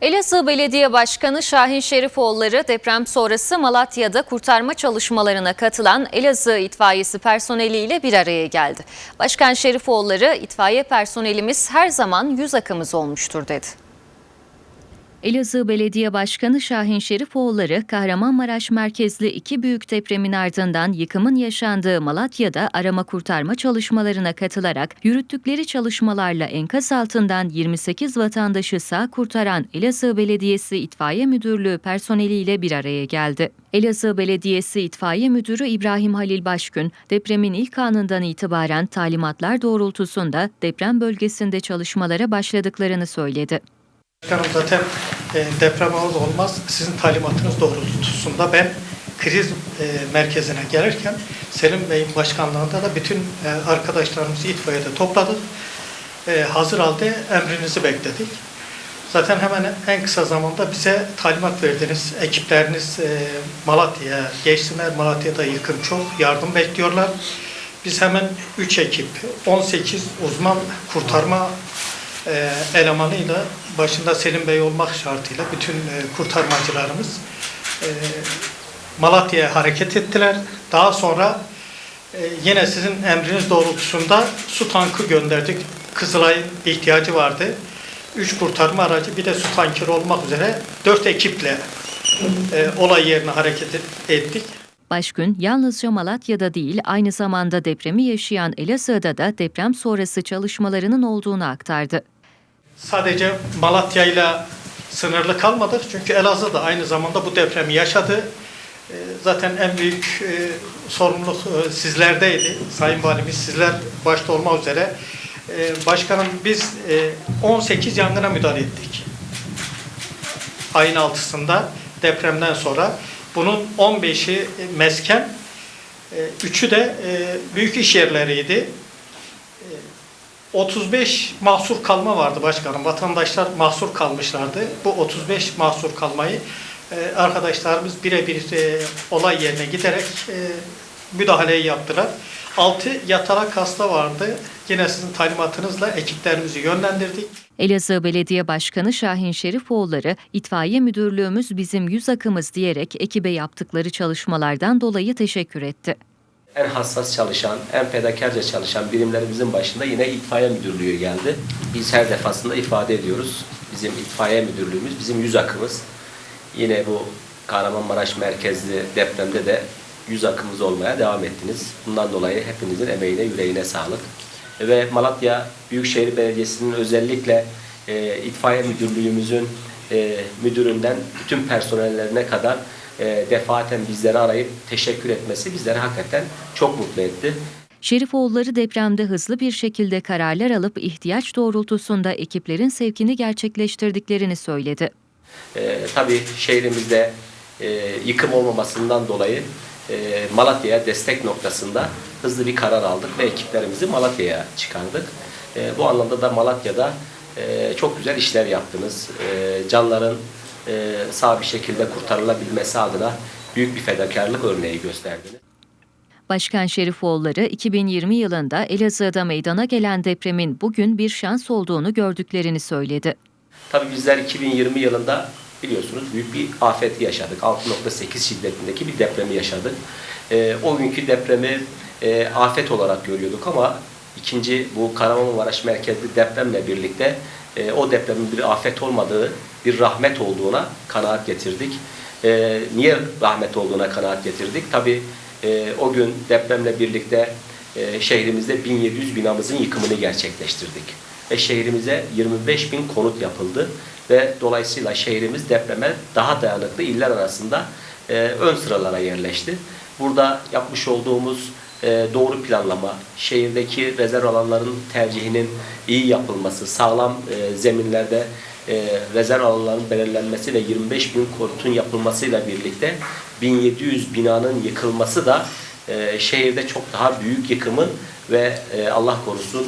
Elazığ Belediye Başkanı Şahin Şerifoğulları deprem sonrası Malatya'da kurtarma çalışmalarına katılan Elazığ itfaiyesi personeliyle bir araya geldi. Başkan Şerifoğulları itfaiye personelimiz her zaman yüz akımız olmuştur dedi. Elazığ Belediye Başkanı Şahin Şerifoğulları, Kahramanmaraş merkezli iki büyük depremin ardından yıkımın yaşandığı Malatya'da arama kurtarma çalışmalarına katılarak yürüttükleri çalışmalarla enkaz altından 28 vatandaşı sağ kurtaran Elazığ Belediyesi İtfaiye Müdürlüğü personeliyle bir araya geldi. Elazığ Belediyesi İtfaiye Müdürü İbrahim Halil Başgün, depremin ilk anından itibaren talimatlar doğrultusunda deprem bölgesinde çalışmalara başladıklarını söyledi. Başkanım zaten e, deprem olur olmaz sizin talimatınız doğrultusunda ben kriz e, merkezine gelirken Selim Bey'in başkanlığında da bütün e, arkadaşlarımızı itfaiyede topladık. Hazır halde emrinizi bekledik. Zaten hemen en kısa zamanda bize talimat verdiniz. Ekipleriniz Malatya'ya geçsinler. Malatya'da yıkım çok. Yardım bekliyorlar. Biz hemen 3 ekip, 18 uzman kurtarma e, elemanıyla başında Selim Bey olmak şartıyla bütün e, kurtarmacılarımız e, Malatya'ya hareket ettiler. Daha sonra e, yine sizin emriniz doğrultusunda su tankı gönderdik. Kızılay'ın ihtiyacı vardı. Üç kurtarma aracı bir de su tankeri olmak üzere dört ekiple e, olay yerine hareket et- ettik. Başgün yalnızca Malatya'da değil aynı zamanda depremi yaşayan Elazığ'da da deprem sonrası çalışmalarının olduğunu aktardı. Sadece Malatya ile sınırlı kalmadık. Çünkü Elazığ da aynı zamanda bu depremi yaşadı. Ee, Zaten en büyük e, sorumluluk e, sizlerdeydi. Sayın Valimiz sizler başta olmak üzere. Başkanım biz e, 18 yangına müdahale ettik. Ayın altısında depremden sonra. Bunun 15'i mesken, 3'ü de e, büyük iş yerleriydi. 35 mahsur kalma vardı başkanım. Vatandaşlar mahsur kalmışlardı. Bu 35 mahsur kalmayı e, arkadaşlarımız birebir e, olay yerine giderek e, müdahaleyi yaptılar. 6 yatalak hasta vardı. Yine sizin talimatınızla ekiplerimizi yönlendirdik. Elazığ Belediye Başkanı Şahin Şerifoğulları, itfaiye müdürlüğümüz bizim yüz akımız diyerek ekibe yaptıkları çalışmalardan dolayı teşekkür etti. En hassas çalışan, en fedakarca çalışan birimlerimizin başında yine itfaiye müdürlüğü geldi. Biz her defasında ifade ediyoruz. Bizim itfaiye müdürlüğümüz, bizim yüz akımız. Yine bu Kahramanmaraş merkezli depremde de yüz akımız olmaya devam ettiniz. Bundan dolayı hepinizin emeğine, yüreğine sağlık. Ve Malatya Büyükşehir Belediyesi'nin özellikle e, itfaiye müdürlüğümüzün e, müdüründen bütün personellerine kadar e, defaten bizleri arayıp teşekkür etmesi bizleri hakikaten çok mutlu etti. Şerifoğulları depremde hızlı bir şekilde kararlar alıp ihtiyaç doğrultusunda ekiplerin sevkini gerçekleştirdiklerini söyledi. E, tabii şehrimizde e, yıkım olmamasından dolayı e, Malatya'ya destek noktasında hızlı bir karar aldık ve ekiplerimizi Malatya'ya çıkardık. E, bu anlamda da Malatya'da e, çok güzel işler yaptınız. E, canların e, sağ bir şekilde kurtarılabilmesi adına büyük bir fedakarlık örneği gösterdiniz. Başkan Şerifoğulları 2020 yılında Elazığ'da meydana gelen depremin bugün bir şans olduğunu gördüklerini söyledi. Tabii bizler 2020 yılında biliyorsunuz büyük bir afet yaşadık. 6.8 şiddetindeki bir depremi yaşadık. Ee, o günkü depremi e, afet olarak görüyorduk ama ikinci bu Kahramanmaraş merkezli depremle birlikte e, o depremin bir afet olmadığı, bir rahmet olduğuna kanaat getirdik. E, niye rahmet olduğuna kanaat getirdik? Tabii e, o gün depremle birlikte e, şehrimizde 1700 binamızın yıkımını gerçekleştirdik. Ve şehrimize 25 bin konut yapıldı ve dolayısıyla şehrimiz depreme daha dayanıklı iller arasında e, ön sıralara yerleşti. Burada yapmış olduğumuz e, doğru planlama, şehirdeki rezerv alanların tercihinin iyi yapılması, sağlam e, zeminlerde e, rezerv alanların belirlenmesi ve 25 bin konutun yapılmasıyla birlikte 1700 binanın yıkılması da şehirde çok daha büyük yıkımın ve Allah korusun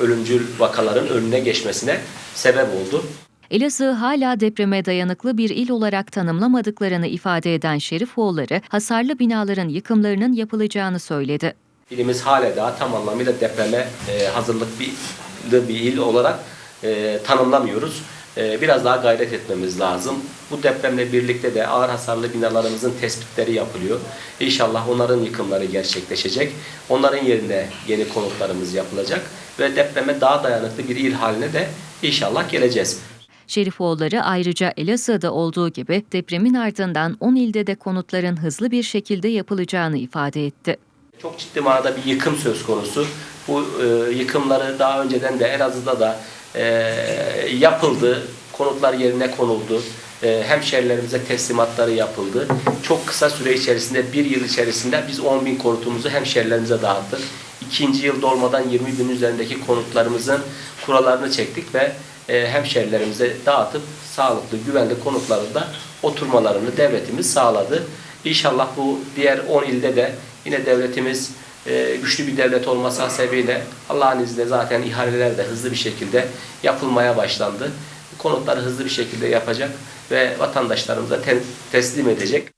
ölümcül vakaların önüne geçmesine sebep oldu. Elazığ hala depreme dayanıklı bir il olarak tanımlamadıklarını ifade eden Şerifoğulları, hasarlı binaların yıkımlarının yapılacağını söyledi. İlimiz hala daha tam anlamıyla depreme e, hazırlık bir, bir il olarak e, tanımlamıyoruz. e, biraz daha gayret etmemiz lazım. Bu depremle birlikte de ağır hasarlı binalarımızın tespitleri yapılıyor. İnşallah onların yıkımları gerçekleşecek. Onların yerine yeni konutlarımız yapılacak ve depreme daha dayanıklı bir il haline de inşallah geleceğiz. Şerifoğulları ayrıca Elazığ'da olduğu gibi depremin ardından 10 ilde de konutların hızlı bir şekilde yapılacağını ifade etti. Çok ciddi manada bir yıkım söz konusu. Bu e, yıkımları daha önceden de Elazığ'da da e, yapıldı. Konutlar yerine konuldu. E, hemşehrilerimize teslimatları yapıldı. Çok kısa süre içerisinde, bir yıl içerisinde biz 10 bin konutumuzu hemşehrilerimize dağıttık. İkinci yıl dolmadan 20 bin üzerindeki konutlarımızın kurallarını çektik ve e, hemşehrilerimize dağıtıp sağlıklı, güvenli konutlarında oturmalarını devletimiz sağladı. İnşallah bu diğer 10 ilde de yine devletimiz e, güçlü bir devlet olması hasebiyle Allah'ın izniyle zaten ihaleler de hızlı bir şekilde yapılmaya başlandı. Konutları hızlı bir şekilde yapacak ve vatandaşlarımıza te- teslim edecek.